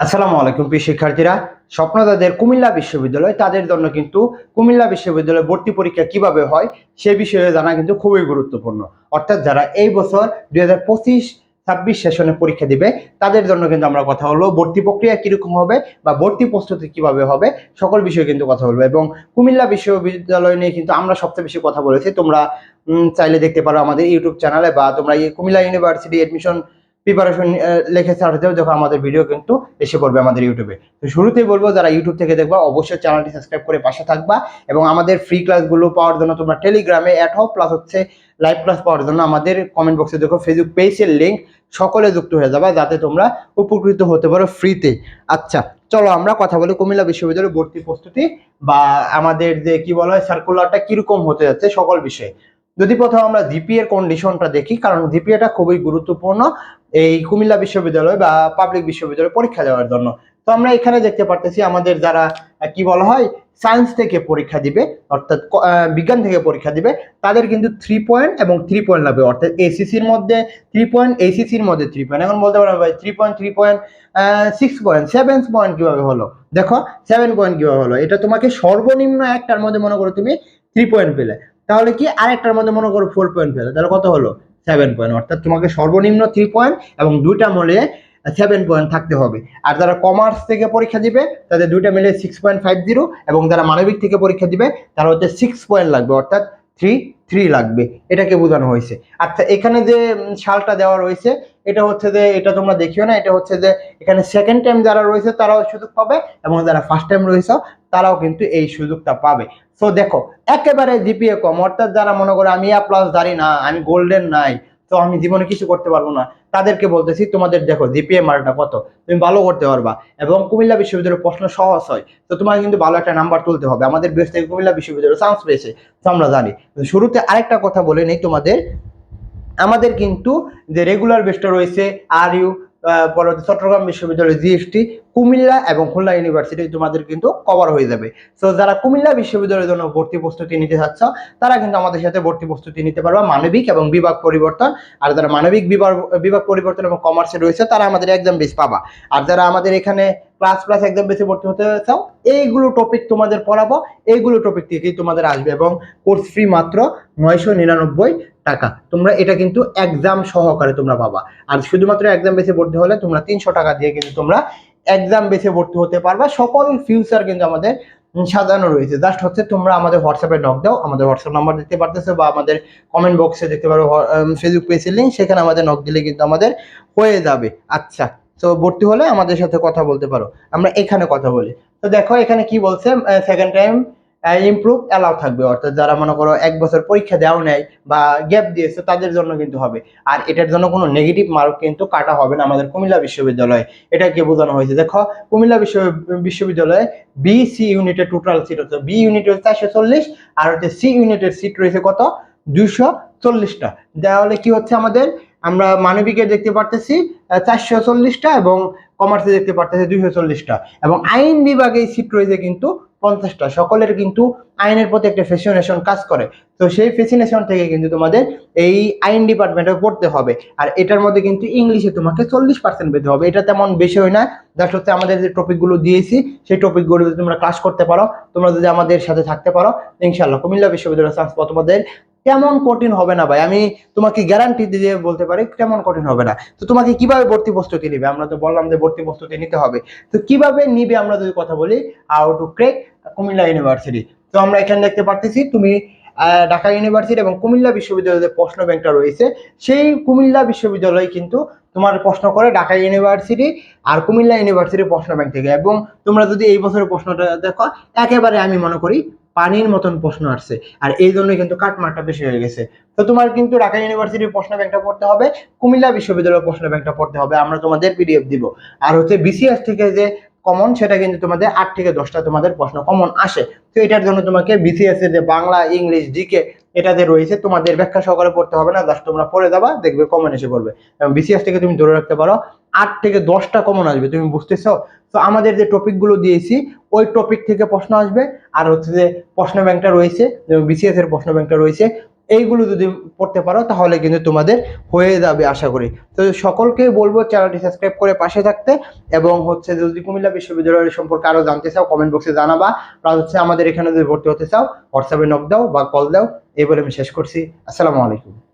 আসসালামু আলাইকুম, প্রিয় শিক্ষার্থীরা। স্বপ্নদাদের কুমিল্লা বিশ্ববিদ্যালয়, তাদের জন্য কিন্তু কুমিল্লা বিশ্ববিদ্যালয় ভর্তি পরীক্ষা কীভাবে হয়, সে বিষয়ে জানা কিন্তু খুবই গুরুত্বপূর্ণ। অর্থাৎ যারা এই বছর দুই হাজার পঁচিশ, ছাব্বিশ সেশনে পরীক্ষা দিবে, তাদের জন্য কিন্তু আমরা কথা হলো ভর্তি প্রক্রিয়া কীরকম হবে বা ভর্তি প্রস্তুতি কীভাবে হবে, সকল বিষয়ে কিন্তু কথা বলব। এবং কুমিল্লা বিশ্ববিদ্যালয় নিয়ে কিন্তু আমরা সবচেয়ে বেশি কথা বলেছি। তোমরা চাইলে দেখতে পারো আমাদের ইউটিউব চ্যানেলে বা তোমরা কুমিল্লা ইউনিভার্সিটি এডমিশন প্রিপারেশন লেখে সার্চেও দেখো আমাদের ভিডিও কিন্তু এসে পড়বে আমাদের ইউটিউবে তো শুরুতেই বলব, যারা ইউটিউব থেকে দেখবা, অবশ্যই চ্যানেলটি সাবস্ক্রাইব করে পাশে থাকবা এবং আমাদের ফ্রি ক্লাসগুলো পাওয়ার জন্য তোমরা টেলিগ্রামে অ্যাড হও প্লাস হচ্ছে লাইভ ক্লাস পাওয়ার জন্য আমাদের কমেন্ট বক্সে দেখো ফেসবুক পেজের লিঙ্ক সকলে যুক্ত হয়ে যাবে, যাতে তোমরা উপকৃত হতে পারো ফ্রিতে আচ্ছা চলো আমরা কথা বলি কুমিল্লা বিশ্ববিদ্যালয়ের ভর্তি প্রস্তুতি বা আমাদের যে কি বলা হয় সার্কুলারটা কীরকম হতে যাচ্ছে সকল বিষয়ে। যদি প্রথম আমরা জিপি এর কন্ডিশনটা দেখি, কারণ জিপিএটা খুবই গুরুত্বপূর্ণ এই কুমিল্লা বিশ্ববিদ্যালয় বা পাবলিক বিশ্ববিদ্যালয় পরীক্ষা দেওয়ার জন্য। তো আমরা এখানে দেখতে পারতেছি আমাদের যারা কি বলা হয় সায়েন্স থেকে পরীক্ষা দিবে, অর্থাৎ বিজ্ঞান থেকে পরীক্ষা দিবে, তাদের কিন্তু থ্রি পয়েন্ট এবং থ্রি পয়েন্ট লাগবে, অর্থাৎ এসিসির মধ্যে থ্রি পয়েন্ট এসিসির মধ্যে থ্রি পয়েন্ট এখন বলতে পারো ভাই three point three point six point seven point কীভাবে হলো? দেখো সেভেন পয়েন্ট কীভাবে হলো? এটা তোমাকে সর্বনিম্ন একটার মধ্যে মনে করো তুমি থ্রি পয়েন্ট পেলে। তাহলে কি আরেকটার মধ্যে মনে করো ফোর পয়েন্ট পেলে, তাহলে কত হলো? সেভেন পয়েন্ট অর্থাৎ তোমাকে সর্বনিম্ন থ্রি পয়েন্ট এবং দুইটা মিলিয়ে সেভেন পয়েন্ট থাকতে হবে। আর যারা কমার্স থেকে পরীক্ষা দিবে, তাদের দুইটা মিলে সিক্স পয়েন্ট ফাইভ জিরো এবং যারা মানবিক থেকে পরীক্ষা দিবে, তারা হচ্ছে সিক্স পয়েন্ট লাগবে, অর্থাৎ থ্রি থ্রি লাগবে। এটাকে বোঝানো হয়েছে। আচ্ছা এখানে যে সালটা দেওয়া রয়েছে, এটা হচ্ছে যে, এটা তোমরা দেখিও না, এটা হচ্ছে যে, এখানে সেকেন্ড টাইম যারা রয়েছে, তারাও সুযোগ পাবে এবং যারা ফার্স্ট টাইম রয়েছে তারাও কিন্তু এই সুযোগটা পাবে। সো দেখো, একেবারে জিপিএ কম, অর্থাৎ যারা মনে করে আমি এ প্লাস জানি না, আমি গোল্ডেন নাই, তো আমি জীবনে কিছু করতে পারব না, তাদেরকে বলতেছি, তোমাদের দেখো জিপিএ মার্কটা কত? তুমি ভালো করতে পারবা। এবং কুমিল্লা বিশ্ববিদ্যালয়ের প্রশ্ন সহজ হয়, তো তোমার কিন্তু ভালো একটা নাম্বার তুলতে হবে। আমাদের বেশ থেকে কুমিল্লা বিশ্ববিদ্যালয় চান্স পেয়েছে, তো আমরা জানি। শুরুতে আরেকটা কথা বলে নেই তোমাদের। আমাদের কিন্তু যে রেগুলার বেসটা রয়েছে আর ইউ পরবর্তী চট্টগ্রাম বিশ্ববিদ্যালয় জিএসটি কুমিল্লা এবং খুলনা ইউনিভার্সিটি তোমাদের কিন্তু কভার হয়ে যাবে। সো যারা কুমিল্লা বিশ্ববিদ্যালয়ের জন্য ভর্তি প্রস্তুতি নিতে চাচ্ছ, তারা কিন্তু আমাদের সাথে ভর্তি প্রস্তুতি নিতে পারবা। মানবিক এবং বিভাগ পরিবর্তন। আর যারা মানবিক বিভাগ বিভাগ পরিবর্তন এবং কমার্সে রয়েছে, তারা আমাদের এক্সাম বেস পাবা। আর যারা আমাদের এখানে ক্লাস প্লাস এক্সাম বেশি ভর্তি হতে চাও, এইগুলো টপিক তোমাদের পড়াবো। এইগুলো টপিক থেকেই তোমাদের আসবে এবং কোর্স ফি মাত্র নয়শো নিরানব্বই টাকা। তোমরা এটা কিন্তু এক্সাম সহকারে তোমরা পাবা। আর শুধুমাত্র এক্সাম বেশি ভর্তি হলে তোমরা তিনশো টাকা দিয়ে কিন্তু তোমরা এক্সাম বেসে ভর্তি হতে পারবা। সকল ফিউচার কিন্তু আমাদের সাজানো রয়েছে। জাস্ট হচ্ছে তোমরা আমাদের হোয়াটসঅ্যাপে নক দাও। আমাদের হোয়াটসঅ্যাপ নাম্বার দেখতে পারতেছো বা আমাদের কমেন্ট বক্সে দেখতে পারো ফেসবুক পেজের লিঙ্ক সেখানে আমাদের নক দিলে কিন্তু আমাদের হয়ে যাবে। আচ্ছা তো ভর্তি হলে আমাদের সাথে কথা বলতে পারো। আমরা এখানে কথা বলি। তো দেখো এখানে কি বলছে সেকেন্ড টাইম ইমপ্রুভ অ্যালাউ থাকবে। অর্থাৎ যারা মনে করো এক বছর পরীক্ষা দেওয়া নেয় বা গ্যাপ দিয়েছে, তাদের জন্য কিন্তু হবে। আর এটার জন্য কোনো নেগেটিভ মার্ক কিন্তু কাটা হবে না আমাদের কুমিল্লা বিশ্ববিদ্যালয়ে। এটাকে বোঝানো হয়েছে। দেখো, কুমিল্লা বিশ্ব বিশ্ববিদ্যালয়ে বি সি ইউনিটের টোটাল সিট হচ্ছে বি ইউনিটের চারশো চল্লিশ, আর হচ্ছে সি ইউনিটের সিট রয়েছে কত? দুইশো চল্লিশটা। তাহলে কি হচ্ছে আমাদের? আমরা মানবিকে দেখতে পারতেছি চারশো চল্লিশটা এবং কমার্সে দেখতে পারতেছি দুইশো চল্লিশটা। এবং আইন বিভাগে সিট রয়েছে কিন্তু পঞ্চাশটা। সকলের কিন্তু আইনের প্রতি একটা ফেসিনেশন কাজ করে। তো সেই ফেসিনেশন থেকে কিন্তু তোমাদের এই আইন ডিপার্টমেন্টে পড়তে হবে। আর এটার মধ্যে কিন্তু ইংলিশে তোমাকে চল্লিশ পার্সেন্ট পেতে হবে। এটা তেমন বেশি হয় না। জাস্ট হচ্ছে আমাদের যে টপিকগুলো দিয়েছি, সেই টপিকগুলো যদি তোমরা ক্লাস করতে পারো। তোমরা যদি আমাদের সাথে থাকতে পারো ইনশাল্লাহ কুমিল্লা বিশ্ববিদ্যালয় চান্স তোমাদের তেমন কঠিন হবে না ভাই? আমি তোমাকে গ্যারান্টি দিয়ে বলতে পারি তেমন কঠিন হবে না। তো তোমাকে কীভাবে ভর্তি প্রস্তুতি নিবে? আমরা তো বললাম যে ভর্তি প্রস্তুতি নিতে হবে। তো কীভাবে নিবে আমরা যদি কথা বলি? How to crack Comilla university তো আমরা এখানে দেখতে পারতেছি, তুমি ঢাকা ইউনিভার্সিটি এবং কুমিল্লা বিশ্ববিদ্যালয়ের যে প্রশ্ন ব্যাংকটা রয়েছে, সেই কুমিল্লা বিশ্ববিদ্যালয় কিন্তু তোমার প্রশ্ন করে ঢাকা ইউনিভার্সিটি আর কুমিল্লা ইউনিভার্সিটির প্রশ্ন ব্যাংক থেকে। এবং তোমরা যদি এই বছরের প্রশ্নটা দেখো, একেবারে আমি মনে করি পানির মতন প্রশ্ন আসছে। আর এই জন্যই কিন্তু কাটমারটা বেশি হয়ে গেছে। তো তোমার কিন্তু ঢাকা ইউনিভার্সিটির প্রশ্ন ব্যাংকটা পড়তে হবে, কুমিল্লা বিশ্ববিদ্যালয়ের প্রশ্ন ব্যাংকটা পড়তে হবে, আমরা তোমাদের পিডিএফ দিব। আর হচ্ছে বিসিএস থেকে যে কমন সেটা কিন্তু তোমাদের আট থেকে দশটা তোমাদের প্রশ্ন কমন আসে। তো এটার জন্য তোমাকে বিসিএস এর যে বাংলা, ইংলিশ জিকে এটাতে রয়েছে, তোমাদের ব্যাখ্যা সকালে পড়তে হবে না জাস্ট তোমরা পড়ে যাবা, দেখবে কমন এসে পড়বে। এবং বিসিএস থেকে তুমি ধরে রাখতে পারো, আট থেকে দশটা কমন আসবে, তুমি বুঝতেছো? তো আমাদের যে টপিকগুলো দিয়েছি, ওই টপিক থেকে প্রশ্ন আসবে, আর হচ্ছে যে প্রশ্ন ব্যাংকটা রয়েছে বিসিএস এর প্রশ্ন ব্যাংকটা রয়েছে এইগুলো যদি পড়তে পারো, তাহলে কিন্তু তোমাদের হয়ে যাবে আশা করি। তো সকলকে বলব চ্যানেলটি সাবস্ক্রাইব করে পাশে থাকতে এবং হচ্ছে যদি কুমিল্লা বিশ্ববিদ্যালয়ের সম্পর্কে আরও জানতে চাও কমেন্ট বক্সে জানাবা। বা হচ্ছে আমাদের এখানে যদি ভর্তি হতে চাও হোয়াটসঅ্যাপে নক দাও বা কল দাও। এই বলে আমি শেষ করছি। আসসালামু আলাইকুম।